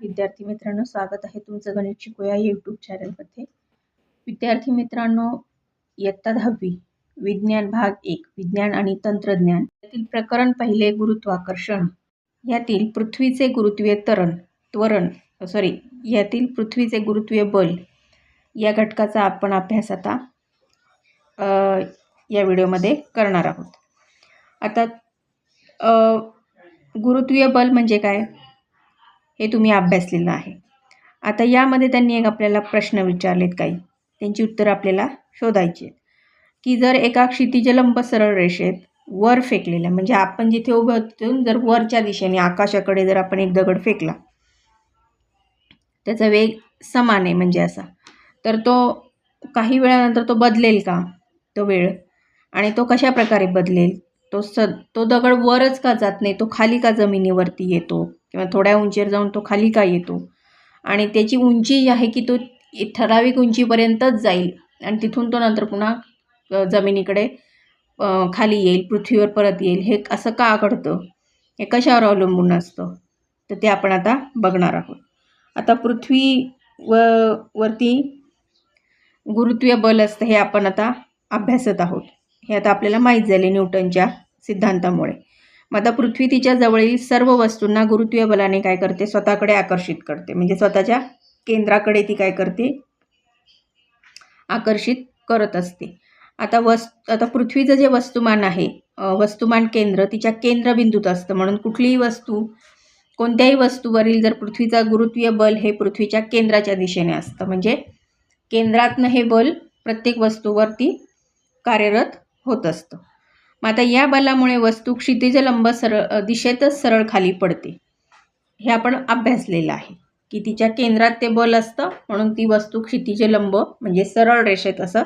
विद्यार्थी मित्रांनो स्वागत आहे तुमचं गणित शिकूया यूट्यूब चॅनलमध्ये विद्यार्थी मित्रांनो इयत्ता दहावी विज्ञान भाग एक विज्ञान आणि तंत्रज्ञान. यातील प्रकरण पहिले गुरुत्वाकर्षण. यातील पृथ्वीचे गुरुत्वीय तरण त्वरण सॉरी यातील पृथ्वीचे गुरुत्वीय बल. या घटकाचा आपण अभ्यास आता या व्हिडिओमध्ये करणार आहोत. आता गुरुत्वीय बल म्हणजे काय? हे तुम्ही अभ्यासलेलं आहे. आता यामध्ये त्यांनी एक आपल्याला प्रश्न विचारलेत काही. त्यांची उत्तरं आपल्याला शोधायची आहेत. की जर एका क्षितिजलंब सरळ रेषेत वर फेकलेल्या म्हणजे आपण जिथे उभं होतो तिथून जर वरच्या दिशेने आकाशाकडे जर आपण एक दगड फेकला त्याचा वेग समान आहे म्हणजे असा. तर तो काही वेळानंतर तो बदलेल का? तो वेळ. आणि तो कशा प्रकारे बदलेल? तो स तो दगड वरच का जात नाही? तो खाली का जमिनीवरती येतो? किंवा थोड्या उंचीवर जाऊन तो खाली का येतो. आणि त्याची उंची जी आहे की तो ठराविक उंचीपर्यंतच जाईल. आणि तिथून तो नंतर पुन्हा जमिनीकडे खाली येईल पृथ्वीवर परत येईल. हे असं का घडतं? हे कशावर अवलंबून असतं? तर ते आपण आता बघणार आहोत. आता पृथ्वी व वरती गुरुत्वीय बल असतं हे आपण आता अभ्यासत आहोत. हे आता आपल्याला माहीत झाले न्यूटनच्या सिद्धांतामुळे. मग आता पृथ्वी तिच्या जवळील सर्व वस्तूंना गुरुत्वीय बलाने काय करते? स्वतःकडे आकर्षित करते. म्हणजे स्वतःच्या केंद्राकडे ती काय करते? आकर्षित करत असते. आता वस् आता पृथ्वीचं जे वस्तुमान आहे वस्तुमान केंद्र तिच्या केंद्रबिंदूत असतं. म्हणून कुठलीही वस्तू कोणत्याही वस्तूवरील जर पृथ्वीचा गुरुत्वीय बल हे पृथ्वीच्या केंद्राच्या दिशेने असतं. म्हणजे केंद्रातनं हे बल प्रत्येक वस्तूवरती कार्यरत होत असतं. मग आता या बलामुळे वस्तू क्षितिजलंब सरळ दिशेतच सरळ खाली पडते. हे आपण अभ्यासलेलं आहे की तिच्या केंद्रात ते बल असतं म्हणून ती वस्तू क्षितिजलंब म्हणजे सरळ रेषेत असं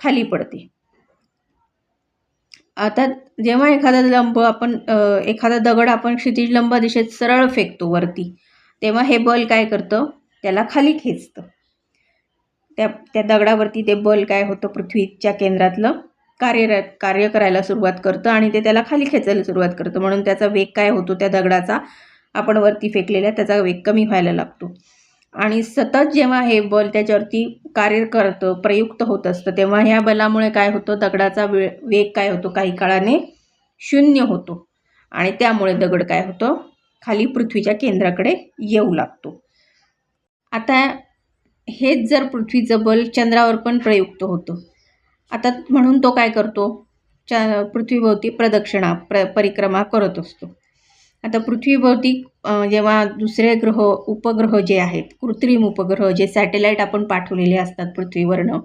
खाली पडते. आता जेव्हा एखादा लंब आपण एखादा दगड आपण क्षितिजलंब दिशेत सरळ फेकतो वरती तेव्हा हे बल काय करतं? त्याला खाली खेचतं. त्या त्या दगडावरती ते बल काय होतं? पृथ्वीच्या केंद्रातलं कार्यरत कार्य करायला सुरुवात करतं आणि ते त्याला खाली खेचायला सुरुवात करतं. म्हणून त्याचा वेग काय होतो त्या दगडाचा आपण वरती फेकलेल्या त्याचा वेग कमी व्हायला लागतो. आणि सतत जेव्हा हे बल त्याच्यावरती कार्य करतं प्रयुक्त होत असतं तेव्हा ह्या बलामुळे काय होतं दगडाचा वे वेग काय होतो काही काळाने शून्य होतो. आणि त्यामुळे दगड काय होतं खाली पृथ्वीच्या केंद्राकडे येऊ लागतो. आता हेच जर पृथ्वीचं बल चंद्रावर पण प्रयुक्त होतं. आता म्हणून तो काय करतो? च्या पृथ्वीभोवती प्रदक्षिणा प्र परिक्रमा करत असतो. आता पृथ्वीभोवती जेव्हा दुसरे ग्रह उपग्रह जे आहेत कृत्रिम उपग्रह जे सॅटेलाईट आपण पाठवलेले असतात पृथ्वीवरनं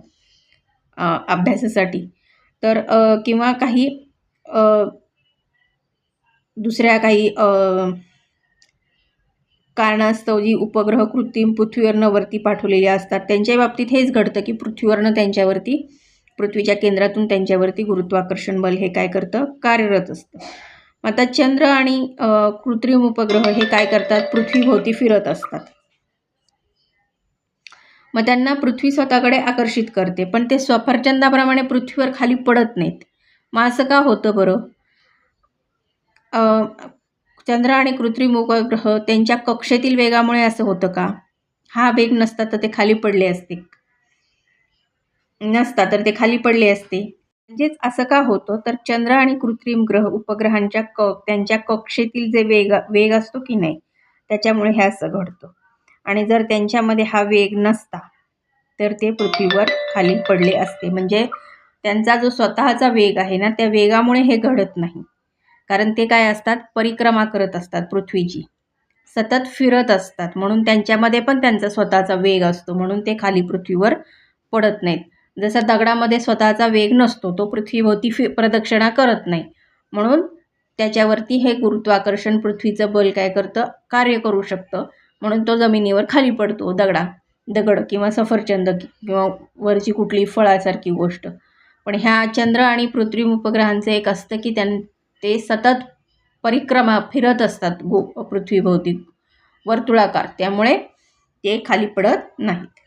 अभ्यासासाठी तर किंवा काही दुसऱ्या काही कारणास्तव जी उपग्रह कृत्रिम पृथ्वीवरनं वरती पाठवलेली असतात त्यांच्या बाबतीत हेच घडतं की पृथ्वीवरनं त्यांच्यावरती पृथ्वीच्या केंद्रातून त्यांच्यावरती गुरुत्वाकर्षण बल हे काय करतं? कार्यरत असतं. मग आता चंद्र आणि कृत्रिम उपग्रह हे काय करतात? पृथ्वीभोवती फिरत असतात. मग त्यांना पृथ्वी स्वतःकडे आकर्षित करते पण ते सफरचंदाप्रमाणे पृथ्वीवर खाली पडत नाहीत. मग असं का होतं बरं? चंद्र आणि कृत्रिम उपग्रह त्यांच्या कक्षेतील वेगामुळे असं होतं का? हा वेग नसता तर ते खाली पडले असते. नसता तर ते खाली पडले असते. म्हणजेच असं का होतं? तर चंद्र आणि कृत्रिम ग्रह उपग्रहांच्या क त्यांच्या कक्षेतील जे वेग वेग असतो की नाही? त्याच्यामुळे हे असं घडतं. आणि जर त्यांच्यामध्ये हा वेग नसता तर ते पृथ्वीवर खाली पडले असते. म्हणजे त्यांचा जो स्वतःचा वेग आहे ना त्या वेगामुळे हे घडत नाही. कारण ते काय असतात? परिक्रमा करत असतात पृथ्वीची. सतत फिरत असतात. म्हणून त्यांच्यामध्ये पण त्यांचा स्वतःचा वेग असतो. म्हणून ते खाली पृथ्वीवर पडत नाहीत. जसा दगडामध्ये स्वतःचा वेग नसतो तो पृथ्वीभोवती फि प्रदक्षिणा करत नाही. म्हणून त्याच्यावरती हे गुरुत्वाकर्षण पृथ्वीचं बल काय करतं? कार्य करू शकतं. म्हणून तो जमिनीवर खाली पडतो दगडा दगड किंवा सफरचंद किंवा वरची कुठली फळासारखी गोष्ट. पण ह्या चंद्र आणि कृत्रिम उपग्रहांचं एक असतं की त्यां ते सतत परिक्रमा फिरत असतात गो पृथ्वीभोवती वर्तुळाकार. त्यामुळे ते खाली पडत नाहीत.